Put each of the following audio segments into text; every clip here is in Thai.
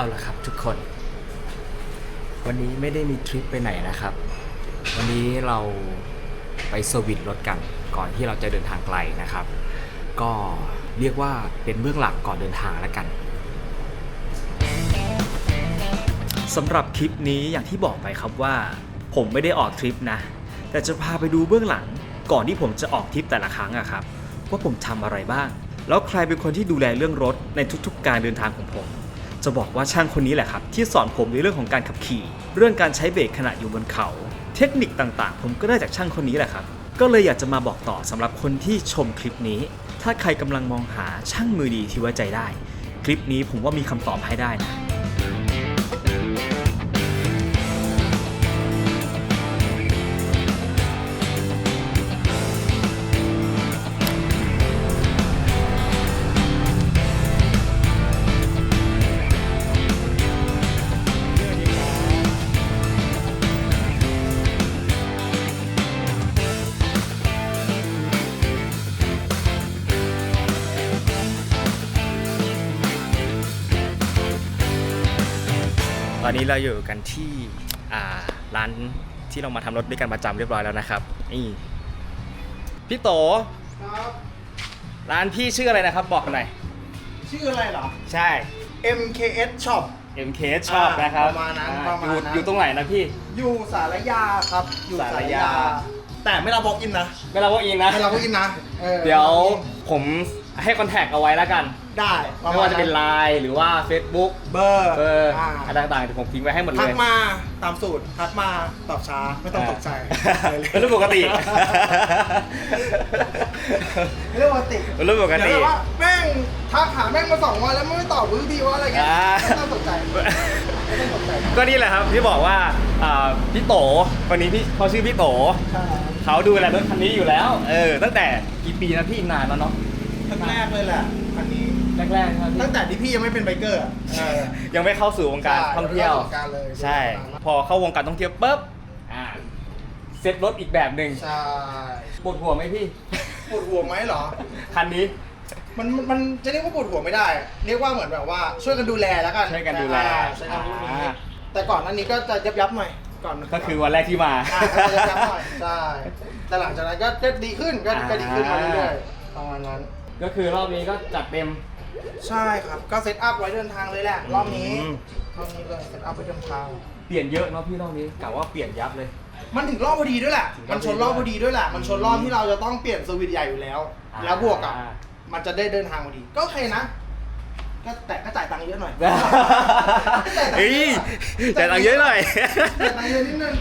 เอาละครับทุกคน วันนี้ไม่ได้มีทริปไปไหนนะครับ วันนี้เราไปเซอร์วิสรถกันก่อนที่เราจะเดินทางไกลนะครับ ก็เรียกว่าเป็นเบื้องหลังก่อนเดินทางแล้วกันสำหรับคลิปนี้อย่างที่บอกไปครับว่า ผมไม่ได้ออกทริปนะ แต่จะพาไปดูเบื้องหลัง ก่อนที่ผมจะออกทริปแต่ละครั้งอะครับว่าผมทำอะไรบ้าง แล้วใครเป็นคนที่ดูแลเรื่องรถในทุกๆ การเดินทางของผม จะบอกว่าช่างคนนี้แหละครับ ที่สอนผมในเรื่องของการขับขี่ เรื่องการใช้เบรกขณะอยู่บนเขา เทคนิคต่างๆ ผมก็ได้จากช่างคนนี้แหละครับ ก็เลยอยากจะมาบอกต่อสำหรับคนที่ชมคลิปนี้ ถ้าใครกำลังมองหาช่างมือดีที่ไว้ใจได้ คลิปนี้ผมว่ามีคำตอบให้ได้นะ อนนี้เราอยู่กันที่อ่าร้านที่เรามาทำรถด้วยกันประจำเรียบร้อยแล้วนะครับนี่พี่โตครับร้านพี่ชื่ออะไรนะครับบอกกันหน่อยชื่ออะไรเหรอ ใช่ MKS Shop MK ชอบนะครับประมาณนั้นอ่ประมาณอยู่นั้นอยู่ตรงไหนนะพี่ อยู่สารยาครับ อยู่สารยา แต่ไม่รับบอกอินนะ ไม่รับว่าอิงนะ ไม่รับบอกอินนะออเดี๋ยวผม ให้คอนแทคเอาไว้แล้วกันได้ปรไม่ณว่าจะเป็นไลน์หรือว่า Facebook เบอร์เบอร์อ่าอะไรต่างๆเดี๋ยวผมทิ้งไว้ให้หมดเลทักยมาตามสูตรทักมาตอบช้าไม่ต้องตกใจเป็นเรื่องปกติเป็นเรื่องปกติเป็นเรื่องปกติเดี๋ยวแบบว่าแม่งทักหาแม่งมาสองวันแล้วไม่ตอบวิดีว่าอะไรเงี้ยอ่า ไม่ต้องตกใจไม่ต้องตกใจก็นี่แหละครับที่บอกว่าอ่าพี่โตวันนี้พี่เขาชื่อพี่โต ใช่ เขาดูแลรถคันนี้อยู่แล้ว เออ ตั้งแต่กี่ปีนะพี่นานแล้วเนาะ แรกๆเลยแหละคันนี้ แรกๆครับตั้งแต่ที่พี่ยังไม่เป็นไบเกอร์อะเออ ยังไม่เข้าสู่วงการใช่ท่องเที่ยวไม่เข้าวงการเลย ใช่ พอเข้าวงการท่องเที่ยวปุ๊บอ่าเซ็ตรถอีกแบบหนึ่งใช่ปวดหัวไหมพี่ ปวดหัวไหมเหรอ คันนี้ มันมันมันจะเรียกว่าปวดหัวไม่ได้ เรียกว่าเหมือนแบบว่าช่วยกันดูแลแล้วกันช่วยกันดูแลอ่าใช้คำพูดนี้อ่า แต่ก่อนหนั้นนี้ก็จะยับยับๆหน่อยก่อนก็คือวันแรกที่มา อ่าก็จะยับยับๆหน่อยใช่แต่หลังจากนั้นก็ก็ดีขึ้นก็ก็ดีขึ้นมาเรื่อยๆประมาณนั้น ก็คือรอบนี้ก็จัดเต็ม ใช่ครับ ก็เซตอัพไว้เดินทางเลยแหละรอบนี้อืม รอบนี้เลยเซตอัพไว้เดินทาง เปลี่ยนเยอะเนาะพี่รอบนี้กะว่าเปลี่ยนยับเลย มันถึงรอบพอดีด้วยแหละ ถึงรมัอบนชนรอบพอดีด้วยแหละ มันชนรอบที่เราจะต้องเปลี่ยนสวิตช์ใหญ่อยู่แล้ว อ่าแล้วบวกกับมันจะได้เดินทางพอดี ก็โอเคนะ ก็แต่ก็จ่ายตังค์เยอะหน่อยเฮ้ยจ่ายตังค์เยอะหน่อย จ่ายตังค์เยอะนิดนึง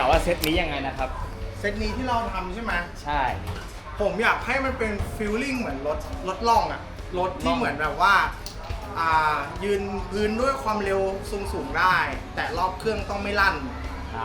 ก็คือกะว่าเซตนี้ยังไงนะครับ เซตนี้ที่เราทำใช่ไหมใช่ ผมอยากให้มันเป็นฟิลลิ่งเหมือนรถรถล่องอะรถล่ที่องเหมือนแบบว่าอ่ายืนพื้นด้วยความเร็วสูงสูงๆได้ แต่รอบเครื่องต้องไม่ลั่น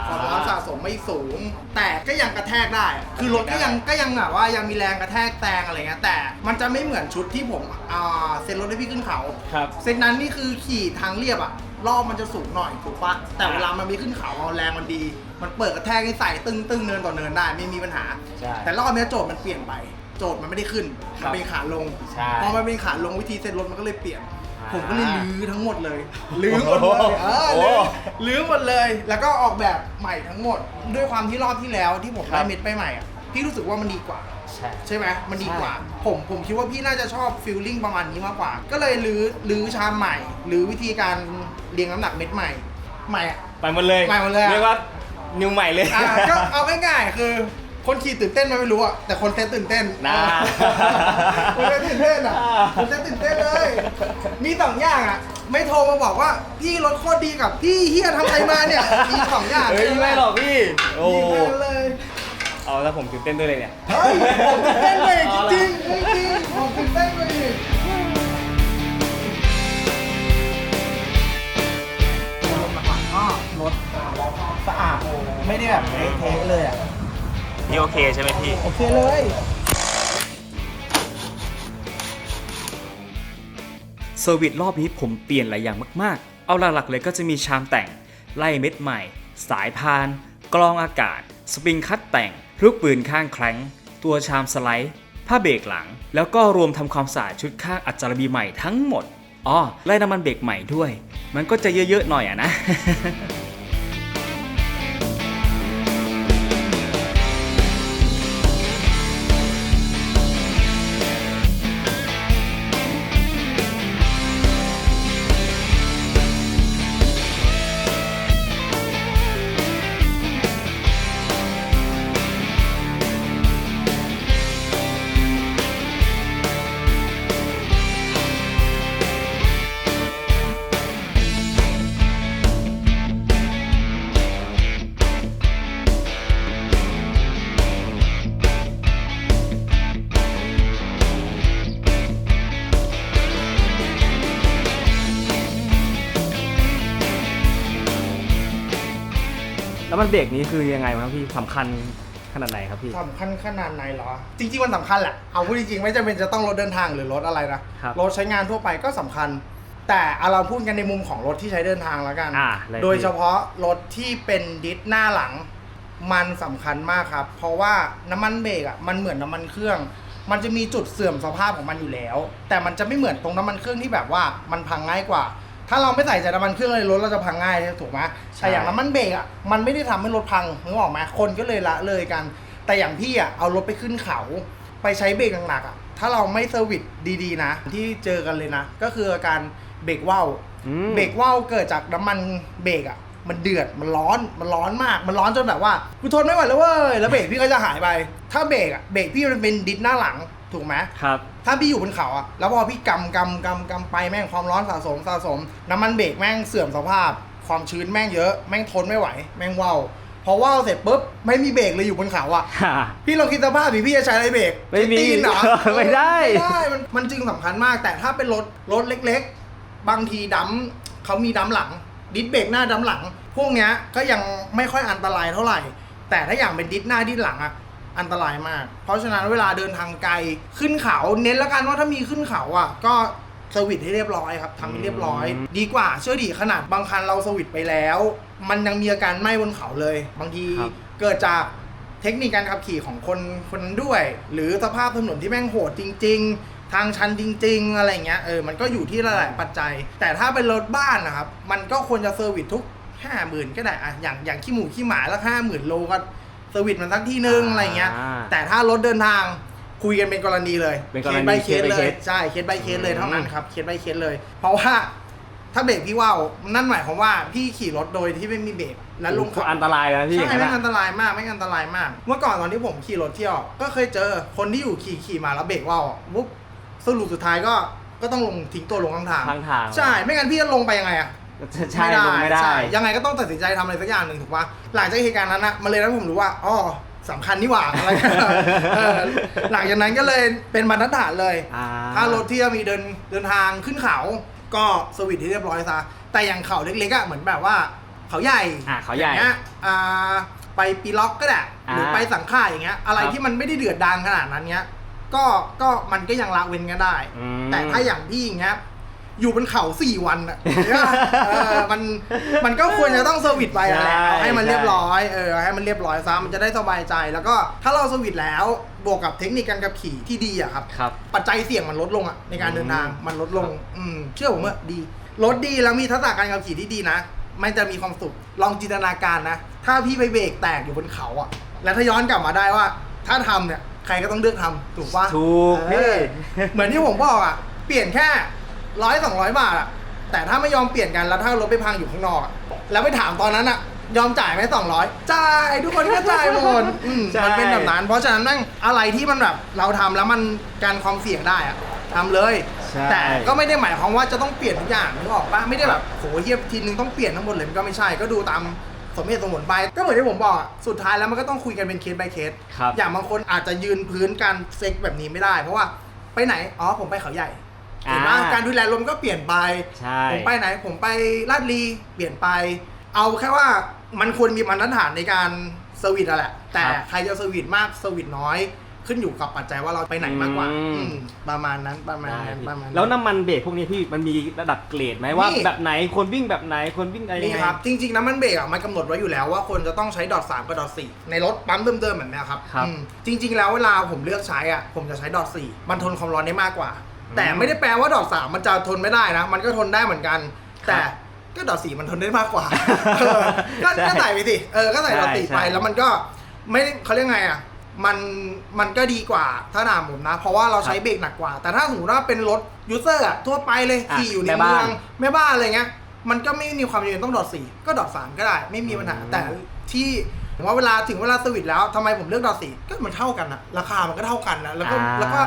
ความร้อนสะสมไม่สูง แต่ก็ยังกระแทกได้ คือรถก็ยังก็ยังแบบว่ายังมีแรงกระแทกแตงอะไรเงี้ยแต่มันจะไม่เหมือนชุดที่ผมอ่าเซ็นรถให้พี่ขึ้นเขา ครับ เซ็นนั้นนี่คือขี่ทางเรียบอะ รอบมันจะสูงหน่อยถูกปะแต่เวลามันมีขึ้นเขาแรงมันดี มันเปิดกระแทกให้ใส่ตึ้งตึ้งเนินต่อเนินได้ไม่มีปัญหา ใช่ แต่รอบเนี้ยโจทย์มันเปลี่ยนไป โจทย์มันไม่ได้ขึ้นคมัรันบเป็นขาลง ใช่พอมันเป็นขาลงวิธีเซ็นรถมันก็เลยเปลี่ยน อ่าผมก็เลยลื้อทั้งหมดเลย ลื้อหมดเลยเออโอ้ลื้อลื้อหมดเลย แล้วก็ออกแบบใหม่ทั้งหมด ด้วยความที่รอบที่แล้วที่ผมครัได้บเม็ดไปใหม่อะพี่รู้สึกว่ามันดีกว่า ใช่ ใช่ไหมมันดีกว่าใช่ผมผมคิดว่าพี่น่าจะชอบฟิลลิ่งประมาณนี้มากกว่า ก็เลยรื้อรื้อชามใหม่ หรือวิธีการเรียงน้ำหนักเม็ดใหม่ ใหม่อะไปหมดเลยไปหมดเลยอะ เรียกว่านิวใหม่เลย อะก็เอาง่ายๆคือ คนขี่ตื่นเต้นไหมไม่รู้อะแต่คนเต้นตื่นเต้นน่าคนเต้นตื่นเต้นอะอ่าคนเต้นตื่นเต้นเลย มีสองอย่างอะไม่โทรมาบอกว่าพี่รถโคตรดีกับพี่เฮียทำอะไรมาเนี่ยมีสองอย่างเฮ้ยไม่หรอกพี่ โอ้ มีแค่นั้นเลย เอาแล้วผมตื่นเต้นด้วยเลยเนี่ย เฮ้ยผมตื่นเต้นเลยจริงๆจริงๆผมตื่นเต้นเลยรถหลักๆก็รถสะอาดไม่ได้แบบเทะเลยอะพี่โอเคใช่ไหมพี่ โอเคเลยเซอร์วิสรอบนี้ผมเปลี่ยนหลายอย่างมากๆ เอาหลักๆเลยก็จะมีชามแต่ง ไล่เม็ดใหม่ สายพาน กรองอากาศ สปริงคัตแต่ง ลูกปืนข้างแคล้ง ตัวชามสไลด์ ผ้าเบรกหลัง แล้วก็รวมทำความสะอาดชุดข้างอัจฉริบีใหม่ทั้งหมดอ๋อไล่น้ำมันเบรกใหม่ด้วย มันก็จะเยอะๆหน่อยอะนะ แล้วมันเบรกนี้คือยังไงครับพี่สำคัญขนาดไหนครับพี่ สำคัญขนาดไหนเหรอ จริงๆมันสำคัญแหละ เอาพูดจริงๆไม่จำเป็นจะต้องรถเดินทางหรือรถอะไรนะ ครับรถใช้งานทั่วไปก็สำคัญ แต่เอาเราพูดกันในมุมของรถที่ใช้เดินทางแล้วกัน อ่าเลยโดยเฉพาะรถที่เป็นดิสหน้าหลัง มันสำคัญมากครับ เพราะว่าน้ำมันเบรกอะมันเหมือนน้ำมันเครื่อง มันจะมีจุดเสื่อมสภาพของมันอยู่แล้ว แต่มันจะไม่เหมือนตรงน้ำมันเครื่องที่แบบว่ามันพังง่ายกว่า ถ้าเราไม่ใส่ใจน้ำมันเครื่องเลยรถเราจะพังง่ายถูกไหมแต่อย่างน้ำมันเบรกอะมันไม่ได้ทำให้รถพังนึกออกไหมคนก็เลยละเลยกัน แต่อย่างพี่อะเอารถไปขึ้นเขา ไปใช้เบรกหนักๆอะถ้าเราไม่เซอร์วิสดีๆนะ ที่เจอกันเลยนะ ก็คืออาการเบรกว่าว อืม เบรกว่าวเกิดจากน้ำมันเบรกอะ มันเดือดมันร้อนมันร้อนมาก มันร้อนจนแบบว่ากูทนไม่ไหวแล้วเว้ยแล้วเบรกพี่ก็จะหายไป ถ้าเบรกอะเบรกพี่มันเป็นดิสหน้าหลัง ถูกไหมครับ ถ้าพี่อยู่บนเขาอะแล้วพอพี่กำกำกำกำไปแม่งความร้อนสะสมสะสม น้ำมันเบรกแม่งเสื่อมสภาพ ความชื้นแม่งเยอะ แม่งทนไม่ไหว แม่งว่าวพอว่าวเสร็จปุ๊บไม่มีเบรกเลยอยู่บนเขาอะพี่ลองคิดสภาพดิพี่จะใช้อะไรเบรกไม่มีใช้ตีนเหรอไม่ได้ไม่ได้มันมันจึงสำคัญมาก แต่ถ้าเป็นรถรถเล็ก ๆ บางทีดัมเขามีดัมหลัง ดิสเบรกหน้าดัมหลัง พวกเนี้ยก็ยังไม่ค่อยอันตรายเท่าไหร่ แต่ถ้าอย่างเป็นดิสหน้าดิสหลังอะ อันตรายมาก เพราะฉะนั้นเวลาเดินทางไกลขึ้นเขาเน้นแล้วกันว่าถ้ามีขึ้นเขาอะก็เซอร์วิสให้เรียบร้อยครับทำให้เรียบร้อยอืมดีกว่าเชื่อดีขนาดบางคันเราเซอร์วิสไปแล้ว มันยังมีอาการไหม้บนเขาเลย บางทีครับ เกิดจากเทคนิคการขับขี่ของคนคนนั้นด้วย หรือสภาพถนนที่แม่งโหดจริง ๆ ทางชันจริง ๆ อะไรเงี้ยเออมันก็อยู่ที่หลายๆปัจจัย แต่ถ้าเป็นรถบ้านนะครับ มันก็ควรจะเซอร์วิสทุก ห้าหมื่นก็ได้อะอย่างอย่างขี้หมูขี้หมาแล้วห้าหมื่นโลก็เซอร์วิสมันสักที่นึงอะไรเงี้ย อ่าแต่ถ้ารถเดินทางคุยกันเป็นกรณีเลยเป็นกรณีเคส by เคส case by เลย case ใช่เคส by เคสเลยอืมเท่านั้นครับเคส by เคสเลย เพราะว่าถ้าเบรกพี่ว่าวนั่นหมายความว่าพี่ขี่รถโดยที่ไม่มีเบรกและลงเขา อันตรายนะพี่ใช่อย่างนั้ไม่นอัอะนตรายมากไม่อันตรายมาก เมื่อก่อนตอนที่ผมขี่รถเที่ยว ก็เคยเจอคนที่อยู่ขี่ขี่มาแล้วเบรกว่าวอะปุ๊บสรุปสุดท้ายก็ก็ต้องลงทิ้งตัวลงข้างทางทางทาง ใช่ไม่งั้นพี่จะลงไปยังไงอะ ใช่ลงไม่ได้ ใช่ยังไงก็ต้องตัดสินใจทำอะไรสักอย่างหนึ่งถูกปะหลังจากเหตุการณ์นั้นนะมันเลยทำให้ผมรู้ว่าอ๋อสำคัญนี่หว่าอะไรเออหลังจากนั้นก็เลยเป็นบรรทัดฐานเลย อ่า ถ้ารถที่จะมีเดินเดินทางขึ้นเขาก็สวิตช์ให้เรียบร้อยซะแต่อย่างเขาเล็กๆอะเหมือนแบบว่า เขาใหญ่อ่าเขาใหญ่ อย่งงี้ยอ่าไปปีล็อกก็ได้หรืออ่าไปสังข่าอย่างเงี้ย อะไรครับที่มันไม่ได้เดือดดังขนาดนั้นเงี้ย ก็ก็มันก็ยังละเว้นกันได้ อืม แต่ถ้าอย่างพี่อย่างเงี้ย อยู่บนเขาสี่วันอะเออมันมันก็ควรจะต้องเซอร์วิสไปอะแหละใช่เอาให้มันเรียบใช่ร้อยเออให้มันเรียบร้อยซะมันจะได้สบายใจ แล้วก็ถ้าเราเซอร์วิสแล้วบวกกับเทคนิคการขับขี่ที่ดีอะครับ ครับ ปัจจัยเสี่ยงมันลดลงอะในการเดินทางอืมมันลดลง อืมเชื่อผมว่าดีรถดีแล้วมีทักษะการขับขี่ที่ดีนะมันจะมีความสุขลองจินตนาการนะ ถ้าพี่ไปเบรกแตกอยู่บนเขาอะแล้วถ้าย้อนกลับมาได้ว่า ถ้าทำเนี่ยใครก็ต้องเลือกทำถูกปะถูกเอพี่อเหมือนที่ผมบอกอะเปลี่ยนแค่ ร้อยสองร้อยบาทอะแต่ถ้าไม่ยอมเปลี่ยนกันแล้วถ้ารถไปพังอยู่ข้างนอกอะแล้วไปถามตอนนั้นอะยอมจ่ายไหมสองร้อยจ่ายทุกคนก็จ่ายหมดอืมใช่ มันเป็นแบบนั้น เพราะฉะนั้นแม่งอะไรที่มันแบบเราทำแล้วมันการความเสี่ยงได้อะทำเลย ใช่ แต่ก็ไม่ได้หมายความว่าจะต้องเปลี่ยนทุกอย่างนึกออกปะไม่ได้แบบโหเฮียทีนึงต้องเปลี่ยนทั้งหมดเลยมันก็ไม่ใช่ก็ดูตามสมเหตุสมผลไปก็เหมือนที่ผมบอกอะสุดท้ายแล้วมันก็ต้องคุยกันเป็นเคส by เคสครับ อย่างบางคนอาจจะยืนพื้นการเซ็กแบบนี้ไม่ได้ เพราะว่าไปไหนอ๋อผมไปเขาใหญ่ เห็นไหมอ่าการดูแลลมก็เปลี่ยนไปใช่ผมไปไหนผมไปลาดลีเปลี่ยนไป เอาแค่ว่ามันควรมีมาตรฐานในการเซอร์วิสอะแหละ แต่ครับใครจะเซอร์วิสมากเซอร์วิสน้อยขึ้นอยู่กับปัจจัยว่าเราไปไหนมากกว่าอืมอืมประมาณนั้นประมาณได้นั้นพี่ประมาณแล้วน้ำมันเบรกพวกนี้พี่มันมีระดับเกรดไหมว่ามีแบบไหนควรวิ่งแบบไหนควรวิ่งอะไรยังนี่ไงครับจริงๆน้ำมันเบรกอะมันกำหนดไว้อยู่แล้วว่าคนจะต้องใช้ดอทสามกับดอทสี่ในรถปั๊มเดิมๆแบบเนี้ยครับครับอืมจริง ๆ แล้วเวลาผมเลือกใช้อะผมจะใช้ดอทสี่มันทนความร้อนได้มากกว่า แต่อืมไม่ได้แปลว่าดอทสามมันจะทนไม่ได้นะ มันก็ทนได้เหมือนกันครับแต่ก็ดอทสี่มันทนได้มากกว่าเออก็ใช่ก็ใส่ไปสิเออก็ใส่ดอทสี่ใช่ไปใช่แล้วมันก็ไม่ได้เขาเรียกไงอะมันมันก็ดีกว่าถ้าถามผมนะ เพราะว่าเราใช้เบรกหนักกว่า แต่ถ้าสมมติว่าเป็นรถยูเซอร์อะทั่วไปเลยอะขี่อยู่ในแม่เมืบ้าอนงแม่บ้านอะไรเงี้ยมันก็ไม่มีความจำเป็นต้องดอทสี่ก็ดอทสามก็ได้ ไม่มีปัญหาอืมแต่ที่ ผมว่าเวลาถึงเวลาสวิตช์แล้วทำไมผมเลือกดอทสี่ก็มันเท่ากันนะราคามันก็เท่ากันนะแล้วก็อ่า แล้วก็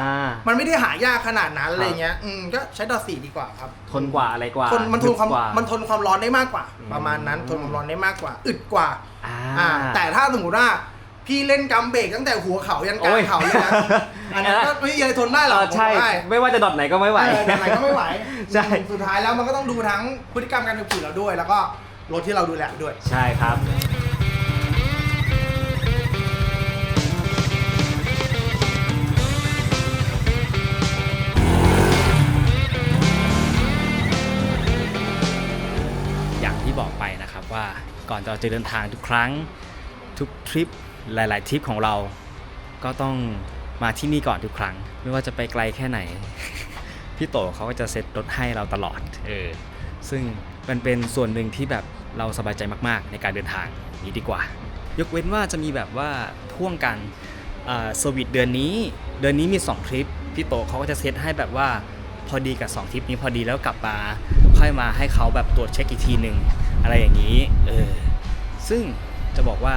มันไม่ได้หายากขนาดนั้นอะไรเงี้ยอืมก็ใช้ดอทสี่ดีกว่าครับทนกว่าอะไรกว่าทนมันทนความลึกกมันทนความร้อนได้มากกว่า อืม ประมาณนั้นทนความร้อนได้มากกว่า อึดกว่า อ่า อ่า แต่ถ้าสมมติว่าพี่เล่นกำเบรกตั้งแต่หัวเขายันกลาโอ้งยเขาเลยนะอันนั้นก็ไม่มีอะไรทนได้หรเออกอใช่ ผมว่าได้ ไม่ว่าจะดอทไหนก็ไม่ไหว เออแต่ไหนก็ไม่ไหวใช่ สุดท้ายแล้วมันก็ต้องดูทั้งพฤติกรรมการขับขี่เราด้วย แล้วก็รถที่เราดูแลด้วย ใช่ครับ ว่าก่อนเราจะเดินทางทุกครั้งทุกทริปหลาย ๆ ทริปของเรา ก็ต้องมาที่นี่ก่อนทุกครั้ง ไม่ว่าจะไปไกลแค่ไหน พี่โตเขาก็จะเซ็ตรถให้เราตลอดเออซึ่งมันเป็นส่วนหนึ่งที่แบบเราสบายใจมาก ๆ ในการเดินทางนี้ดีกว่า ยกเว้นว่าจะมีแบบว่าพ่วงกันสวิตเดือนนี้ เดือนนี้มี 2 ทริป พี่โตเขาก็จะเซตให้แบบว่าพอดีกับ 2 ทริปนี้พอดีแล้วกลับมาค่อยมาให้เขาแบบตรวจเช็คอีกทีหนึ่ง อะไรอย่างนี้เออซึ่งจะบอกว่า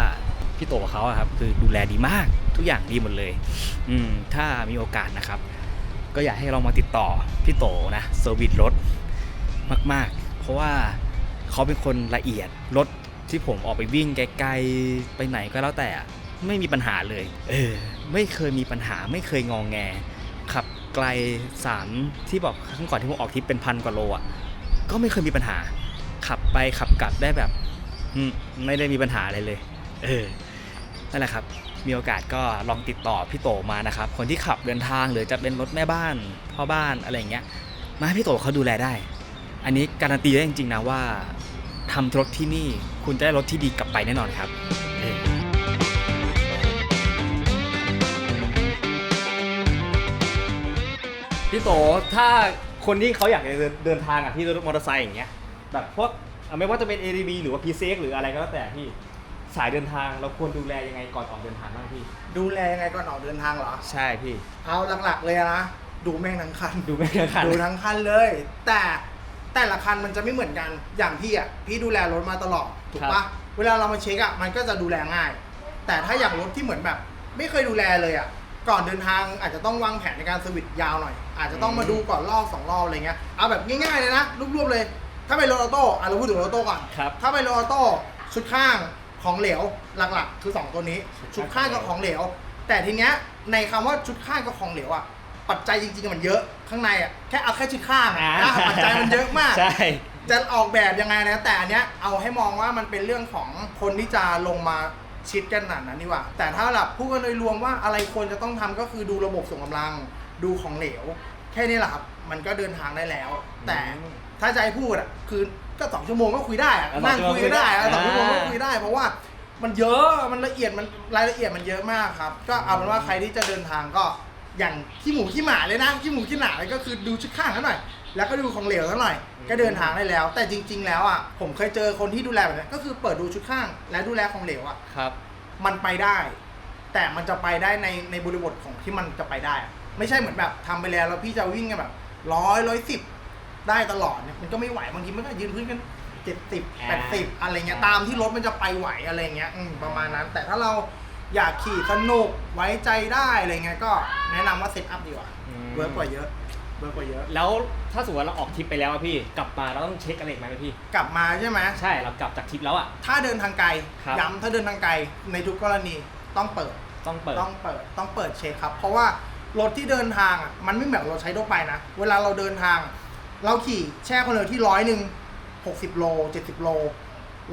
พี่โตเขาครับคือดูแลดีมากทุกอย่างดีหมดเลย อืมถ้ามีโอกาสนะครับ ก็อยากให้เรามาติดต่อพี่โตนะเซอร์วิสรถมาก ๆ เพราะว่าเขาเป็นคนละเอียดรถที่ผมออกไปวิ่งไกลๆไปไหนก็แล้วแต่อะไม่มีปัญหาเลย เออ ไม่เคยมีปัญหาไม่เคยงองแงขับไกลสามที่บอกครั้งก่อนที่ผมออกทริปเป็นพันกว่าโลอะก็ไม่เคยมีปัญหา ขับไปขับกลับได้แบบไม่ได้มีปัญหาอะไรเลย เออนั่นแหละครับ มีโอกาสก็ลองติดต่อพี่โตมานะครับ คนที่ขับเดินทางหรือจะเป็นรถแม่บ้านพ่อบ้านอะไรอย่างเงี้ย มาให้พี่โตเขาดูแลได้ อันนี้การันตีได้จริงๆนะว่าทำรถที่นี่คุณจะได้รถที่ดีกลับไปแน่นอนครับพี่โตถ้าคนที่เขาอยากจะเดินเดินทางอะที่รถมอเตอร์ไซค์อย่างเงี้ย แบบพวกอะไม่ว่าจะเป็น ADB หรือว่า PCX หรืออะไรก็แล้วแต่พี่สายเดินทางเราควรดูแลยังไงก่อนออกเดินทางบ้างพี่ ดูแลยังไงก่อนออกเดินทางเหรอ ใช่พี่ เอาหลักๆเลยนะ ดูแม่งทั้งคัน ดูไม่ทันดูทั้งคันเลย แต่แต่ละคันมันจะไม่เหมือนกันอย่างพี่อะพี่ดูแลรถมาตลอดถูกครัปะบเวลาเรามาเช็คอะมันก็จะดูแลง่าย แต่ถ้าอย่างรถที่เหมือนแบบ ไม่เคยดูแลเลยอะก่อนเดินทางอาจจะต้องวางแผนในการสวิตช์ยาวหน่อย อาจจะต้องมาดูก่อนรอบสองรอบอะไรเงี้ยเอาแบบง่ายๆเลยนะรวบๆเลย ถ้าเป็นรถออโต้อะเราพูดถึงรถออโต้ก่อน ครับ ถ้าเป็นรถออโต้ชุดข้างของเหลวหลักๆ คือ 2 ตัวนี้ ชุชุดดข้าข้างงกับของเหลว แต่ทีเนี้ยในคำว่าชุดข้างกับของเหลวอะปัจจัยจริงๆมันเยอะข้างในอะแค่เอาแค่ชุดข้างอ่าอะปัจจัยมันเยอะมาก ใช่ จะออกแบบยังไงนะแต่อันเนี้ยเอาให้มองว่ามันเป็นเรื่องของคนที่จะลงมาชิดกันหนาดนั้นดีกว่า แต่ถ้าแบบพูดกันโดยรวมว่าอะไรควรจะต้องทำก็คือดูระบบส่งกำลังดูของเหลว แค่นี้แหละครับ มันก็เดินทางได้แล้ว แต่อืม ถ้าจะให้พูดอะคือก็สองชั่วโมงก็คุยได้อะอะนั่งคุยก็ได้อะสสอองงชั่ชั่ววโมโมงงก็ก็คุคุยยได้ได้ เพราะว่ามันเยอะมันละเอียดมันรายละเอียดมันเยอะมากครับ ก็เอาเป็นว่าใครที่จะเดินทางก็อย่างขี้หมูขี้หมาเลยนะขี้หมูขี้หนาเลยก็คือดูชุดข้างกันหน่อย แล้วก็ดูของเหลวซะหน่อย ก็เดินทางได้แล้ว แต่จริง ๆ แล้วอะผมเคยเจอคนที่ดูแลแบบนี้ก็คือเปิดดูชุดข้าง และดูแลของเหลวอะ ครับ มันไปได้ แต่มันจะไปได้ในในบริบทของที่มันจะไปได้อะไม่ใช่เหมือนแบบทำไปแล้วแล้วพี่จะวิ่งกันแบบร้อยร้อยสิบ ได้ตลอดเนี่ยมันก็ไม่ไหวบางทีมันก็ยืนพื้นกันเจ็ดสิบอ่าแปดสิบอะไรเงี้ยตามที่รถมันจะไปไหวอะไรเงี้ยอืมประมาณนั้น แต่ถ้าเราอยากขี่สนุกไว้ใจได้อะไรเงี้ยก็แนะนำว่าเซตอัพดีกว่าเวิร์กกว่าเยอะเวิร์กกว่าเยอะ แล้วถ้าสมมติว่าเราออกทริปไปแล้วอะพี่ กลับมาเราต้องเช็คอะไรอีกไหมพี่ กลับมาใช่ไหม ใช่เรากลับจากทริปแล้วอะ ถ้าเดินทางไกล ครับ ย้ำถ้าเดินทางไกลในทุกกรณีต้องเปิด ต้องเปิด ต้องเปิด ต้องเปิดเช็คครับ เพราะว่ารถที่เดินทางอะมันไม่เหมือนรถใช้ทั่วไปนะ เวลาเราเดินทาง เราขี่แช่ความเร็วที่ร้อยหนึ่งหกสิบโลเจ็ดสิบโล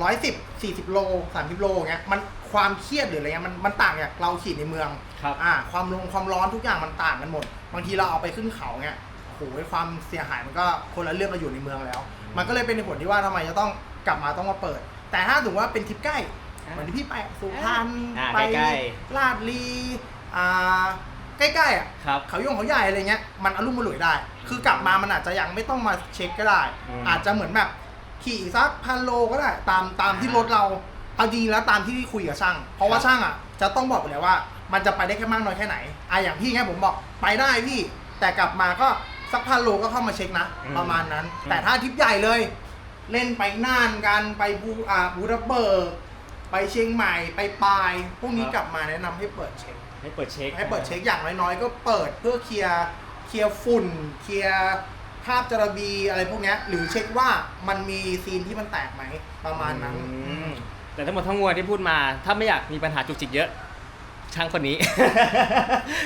ร้อยสิบสี่สิบโลสามสิบโลอย่างเงี้ยมันคความเครียดหรืออะไรเงี้ยมันมันต่างจากเราขี่ในเมืองครับ อ่าความลงความร้อนทุกอย่างมันต่างกันหมด บางทีเราเอาไปขึ้นเขาเงี้ยโอ้โหความเสียหายมันก็คนละเรื่องเราอยู่ในเมืองแล้ว มันก็เลยเป็นเหตุผลที่ว่าทำไมจะต้องกลับมาต้องมาเปิด แต่ถ้าถือว่าเป็นทริปใกล้อ่าเหมือนที่พี่ไปสุพรรณอ่าไปใกล้ ลาดลีอ่า ใกล้ๆอะครับเขายงเขาใหญ่อะไรเงี้ยมันอารมณ์มาหลุยได้ คือกลับมามันอาจจะยังไม่ต้องมาเช็คก็ได้ อืม อาจจะเหมือนแบบขี่สักพันโลก็ได้ตามตามที่รถเราเอาจริงๆแล้วตามที่คุยกับช่าง เพราะว่าช่างอะจะต้องบอกไปเลยว่า มันจะไปได้แค่มากน้อยแค่ไหนอะอย่างพี่ไงผมบอกไปได้พี่แต่กลับมาก็สักพันโลก็เข้ามาเช็คนะ อืมประมาณนั้น อืม แต่ถ้าทริปใหญ่เลย เล่นไปน่านกันไปบูอ่าบูระเบิกไปเชียงใหม่ไปปายพวกนี้กลับมาแนะนำให้เปิดเช็ค ให้เปิดเช็คให้เปิดเช็คอย่างน้อยๆ ก็เปิดเพื่อเคลียร์เคลียร์ฝุ่น เคลียร์คราบจระบีอะไรพวกเนี้ยหรือเช็คว่ามันมีซีนที่มันแตกไหมประมาณนั้นอืมแต่ทั้งหมดทั้งมวลที่พูดมา ถ้าไม่อยากมีปัญหาจุกจิกเยอะ ช่างคนนี้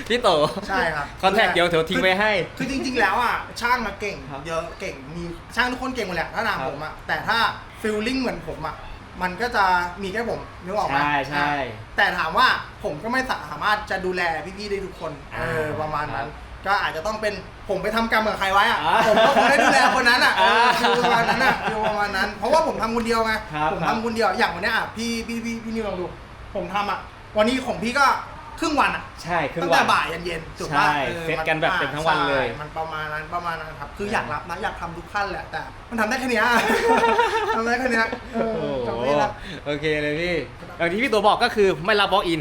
พี่โตใช่ครับคอนแทคเดี๋ยวเดี๋ยวทิ้งไว้ให้ คือจริง ๆ แล้วอะช่างอะเก่ง ครับเยอะเก่งมีช่างทุกคนเก่งหมดแหละถ้าถามครับ ผมอะแต่ถ้าฟิลลิ่งเหมือนผมอะ มันก็จะมีแค่ผมนึกออกไหมใช่ใช่อะแต่ถามว่าผมก็ไม่สามารถจะดูแลพี่ๆได้ทุกคนอ่าเออประมาณนั้นครับก็อาจจะต้องเป็นผมไปทำกรรมกับใครไว้อะอ่าผมก็คงได้ดูแลคนนั้นอะเอออ่าฟิลประมาณนั้นอะฟิลประมาณนั้น เพราะว่าผมทำคนเดียวไงครับผมครัทำบคนเดียวอย่างวันเนี้ยอะพี่พี่พี่พี่นิวลองดู ผมทำอะวันนี้ของพี่ก็ครึ่งวันอะใช่ครึ่งตั้งวัแต่น บ่ายยันเย็นถูกใช่ปะออเซตกันแบบเต็มทั้งวันเลย ใช่มันประมาณนั้นประมาณนั้นครับ คืออยากรับนะอยากทำทุกขั้นแหละแต่ มันทำได้แค่เนี้ย ทำได้แค่เนี้ยเออ โอ้จำโหไม่ได้โอเคเลยพี่อย่างที่พี่ตัวบอกก็คือไม่รับ walk in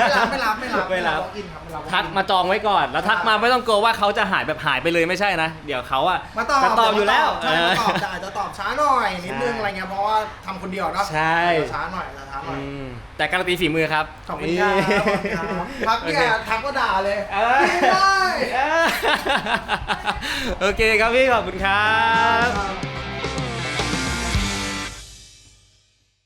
ไม่รับไม่รับไม่รับไม่รับอินครับไม่รับทักมาจองไว้ก่อน แล้วทักมาไม่ต้องกลัวว่าเขาจะหายแบบหายไปเลยไม่ใช่นะ เดี๋ยวเขาอะมาตอบจะตอบอยู่แล้วใช่มาตอบแต่อาจจะตอบช้าหน่อยนิดนึงใช่อะไรเงี้ยเพราะว่าทำคนเดียวเนาะใช่อาจจะช้าหน่อยอาจจะช้าหน่อยอืมแต่การันตีฝีมือครับขอบคุณครับขอบคุณครับทักเนี่ยทักก็ด่าเลยเอ้ยไม่ได้เอ้ยโอเคครับพี่ขอบคุณครับครับ